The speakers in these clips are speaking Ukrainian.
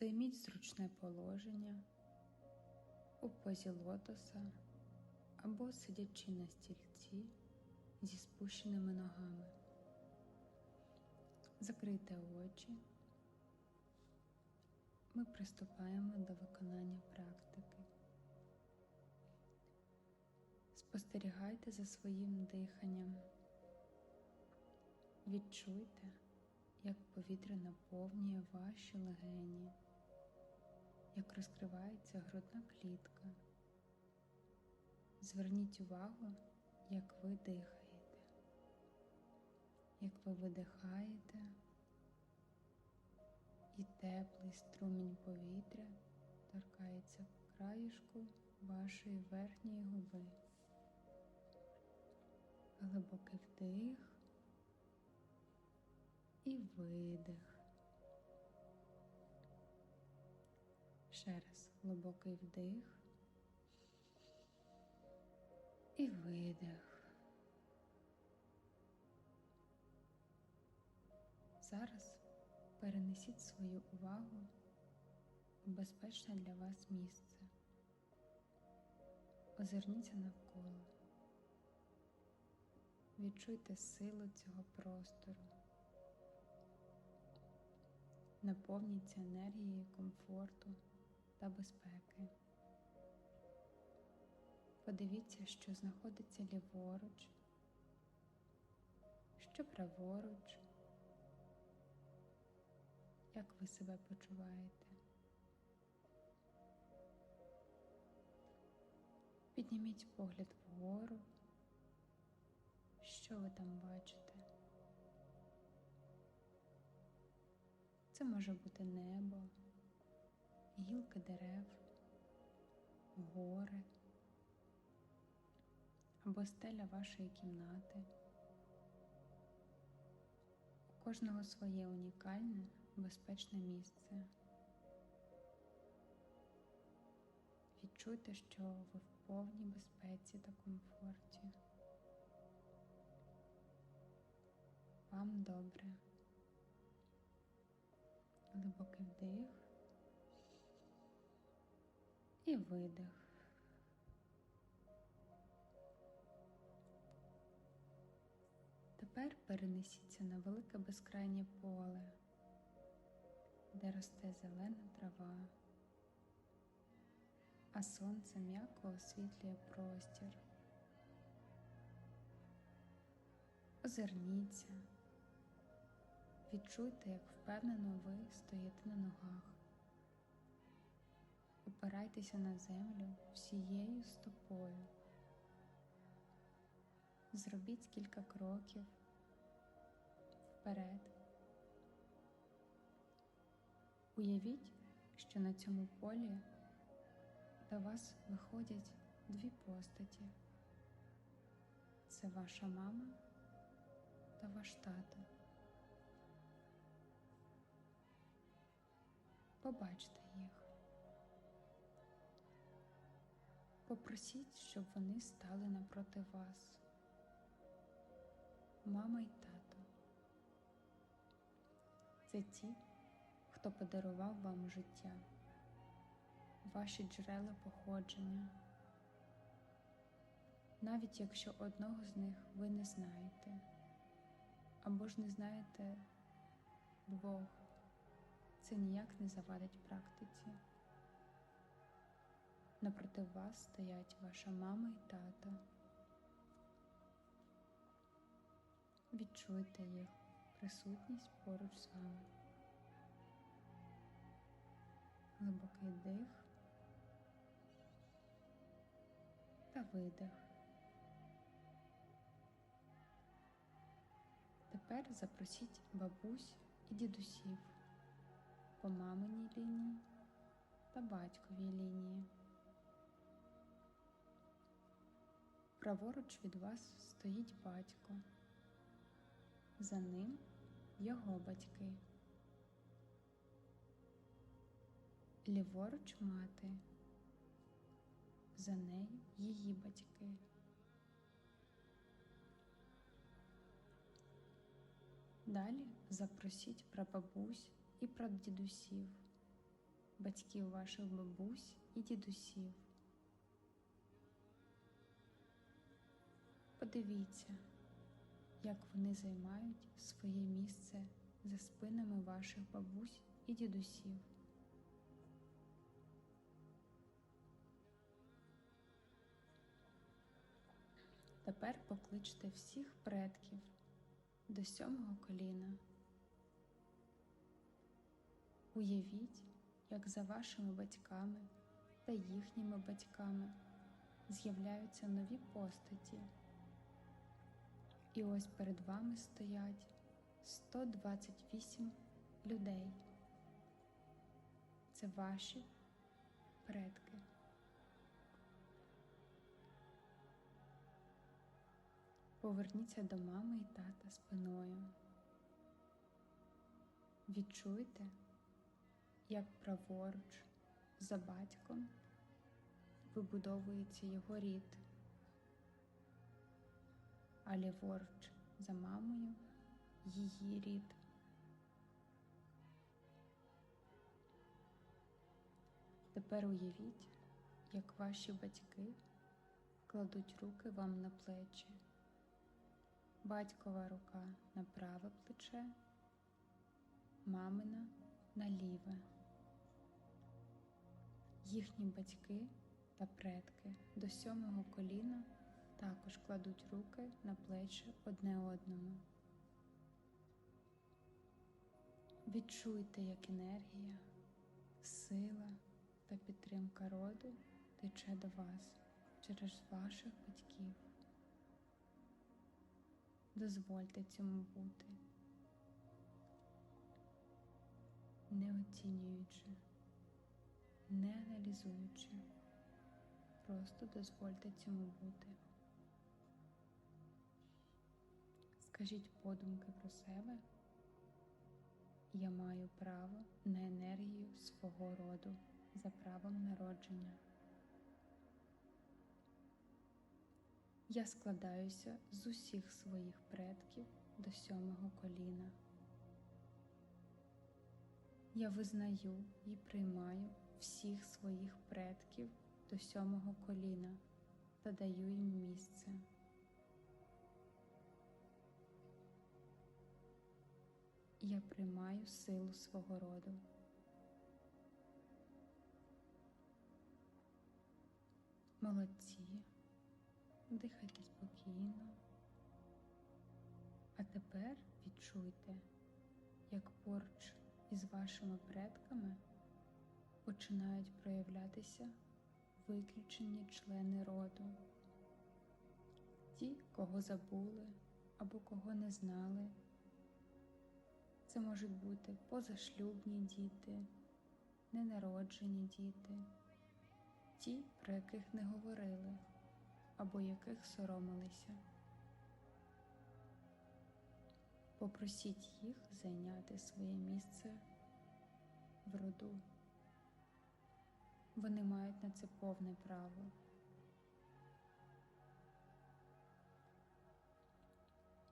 Займіть зручне положення у позі лотоса або сидячи на стільці зі спущеними ногами. Закрийте очі. Ми приступаємо до виконання практики. Спостерігайте за своїм диханням. Відчуйте, як повітря наповнює ваші легені, як розкривається грудна клітка. Зверніть увагу, як ви дихаєте, як ви видихаєте, і теплий струмінь повітря торкається краюшку вашої верхньої губи. Глибокий вдих і видих. Ще раз глибокий вдих і видих. Зараз перенесіть свою увагу у безпечне для вас місце. Озирніться навколо. Відчуйте силу цього простору. Наповніться енергією комфорту та безпеки. Подивіться, що знаходиться ліворуч, що праворуч, як ви себе почуваєте. Підніміть погляд вгору, що ви там бачите. Це може бути небо, гілки дерев, гори або стеля вашої кімнати. У кожного своє унікальне, безпечне місце. Відчуйте, що ви в повній безпеці та комфорті. Вам добре. Глибокий вдих і видих. Тепер перенесіться на велике безкрайнє поле, де росте зелена трава, а сонце м'яко освітлює простір. Озирніться. Відчуйте, як впевнено ви стоїте на ногах. Опирайтеся на землю всією стопою. Зробіть кілька кроків вперед. Уявіть, що на цьому полі до вас виходять дві постаті. Це ваша мама та ваш тато. Побачте їх. Попросіть, щоб вони стали напроти вас. Мама й тато. Це ті, хто подарував вам життя, ваші джерела походження. Навіть якщо одного з них ви не знаєте, або ж не знаєте двох це ніяк не завадить практиці. Напроти вас стоять ваша мама і тато. Відчуйте їх присутність поруч з вами. Глибокий дих та видих. Тепер запросіть бабусь і дідусів по маминій лінії та батьковій лінії. Праворуч від вас стоїть батько, за ним його батьки, ліворуч мати, за нею її батьки. Далі запросіть прабабусь і прадідусів батьків ваших бабусь і дідусів. Подивіться, як вони займають своє місце за спинами ваших бабусь і дідусів. Тепер покличте всіх предків до сьомого коліна. Уявіть, як за вашими батьками та їхніми батьками з'являються нові постаті. І ось перед вами стоять 128 людей. Це ваші предки. Поверніться до мами і тата спиною. Відчуйте, як праворуч за батьком вибудовується його рід, а ліворуч за мамою її рід. Тепер уявіть, як ваші батьки кладуть руки вам на плечі, батькова рука на праве плече, мамина на ліве. Їхні батьки та предки до сьомого коліна також кладуть руки на плечі одне одному. Відчуйте, як енергія, сила та підтримка роду тече до вас через ваших батьків. Дозвольте цьому бути, не оцінюючи, не аналізуючи, просто дозвольте цьому бути. Скажіть подумки про себе. Я маю право на енергію свого роду за правом народження. Я складаюся з усіх своїх предків до сьомого коліна. Я визнаю і приймаю всіх своїх предків до сьомого коліна та даю їм місце. Я приймаю силу свого роду. Молодці. Дихайте спокійно. А тепер відчуйте, як поруч із вашими предками починають проявлятися виключені члени роду, ті, кого забули або кого не знали. Це можуть бути позашлюбні діти, ненароджені діти, ті, про яких не говорили або яких соромилися. Попросіть їх зайняти своє місце в роду. Вони мають на це повне право.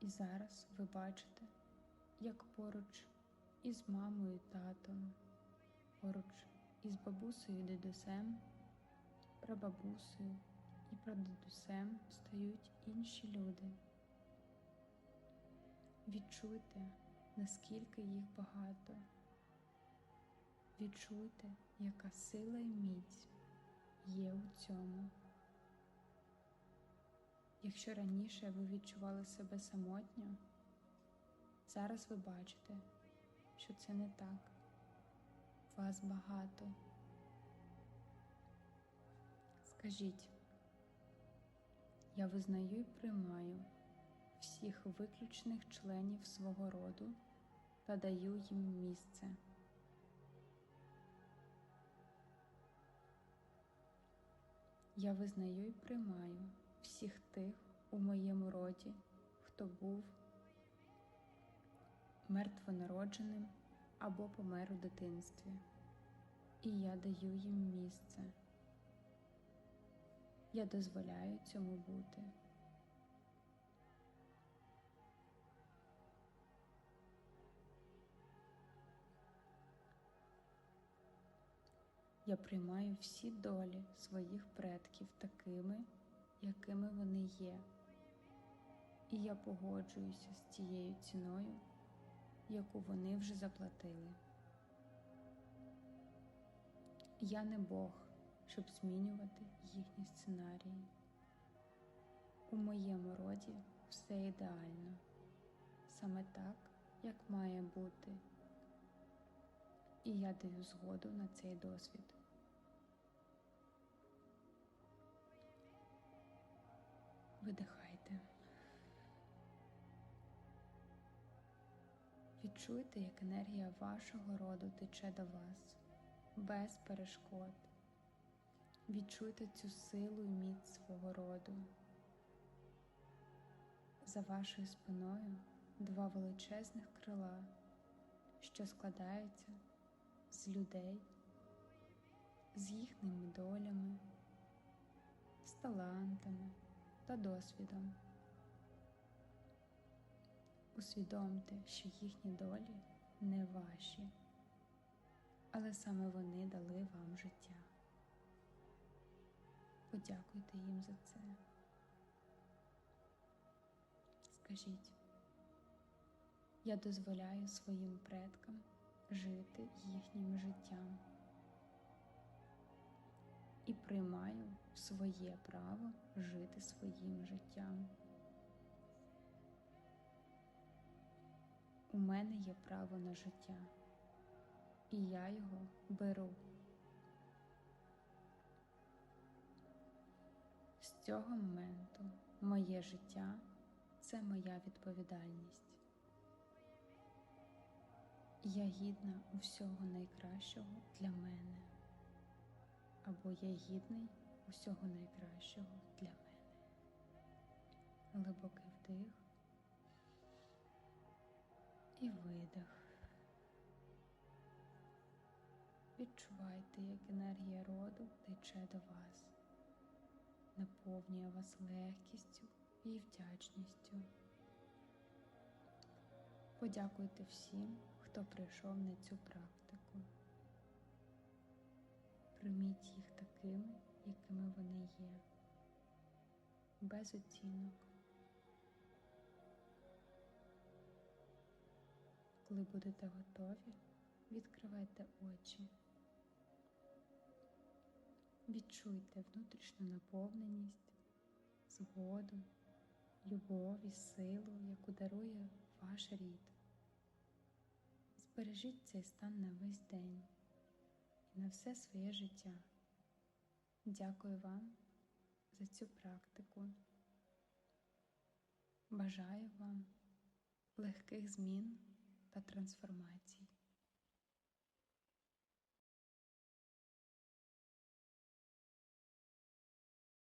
І зараз ви бачите, як поруч із мамою татом, поруч із бабусею дідусем, прабабусею і прадідусем стають інші люди. Відчуйте, наскільки їх багато. Відчуйте, яка сила і міць є у цьому. Якщо раніше ви відчували себе самотньо, зараз ви бачите, що це не так. Вас багато. Скажіть, я визнаю і приймаю всіх виключених членів свого роду та даю їм місце. Я визнаю і приймаю всіх тих у моєму роді, хто був мертвонародженим або помер у дитинстві, і я даю їм місце. Я дозволяю цьому бути. Я приймаю всі долі своїх предків такими, якими вони є. І я погоджуюся з тією ціною, яку вони вже заплатили. Я не Бог, щоб змінювати їхні сценарії. У моєму роді все ідеально, саме так, як має бути. І я даю згоду на цей досвід. Видихайте. Відчуйте, як енергія вашого роду тече до вас без перешкод. Відчуйте цю силу і міць свого роду. За вашою спиною два величезних крила, що складаються з людей, з їхніми долями, з талантами та досвідом. Усвідомте, що їхні долі не ваші, але саме вони дали вам життя. Подякуйте їм за це. Скажіть, я дозволяю своїм предкам жити їхнім життям і приймаю своє право жити своїм життям. У мене є право на життя, і я його беру. З цього моменту моє життя це моя відповідальність. Я гідна усього найкращого для мене, або я гідний усього найкращого для мене. Глибокий вдих видих. Відчувайте, як енергія роду тече до вас, наповнює вас легкістю і вдячністю. Подякуйте всім, хто прийшов на цю практику. Прийміть їх такими, якими вони є, без оцінок. Коли будете готові, відкривайте очі. Відчуйте внутрішню наповненість, згоду, любов і силу, яку дарує ваш рід. Збережіть цей стан на весь день і на все своє життя. Дякую вам за цю практику. Бажаю вам легких змін та трансформацій.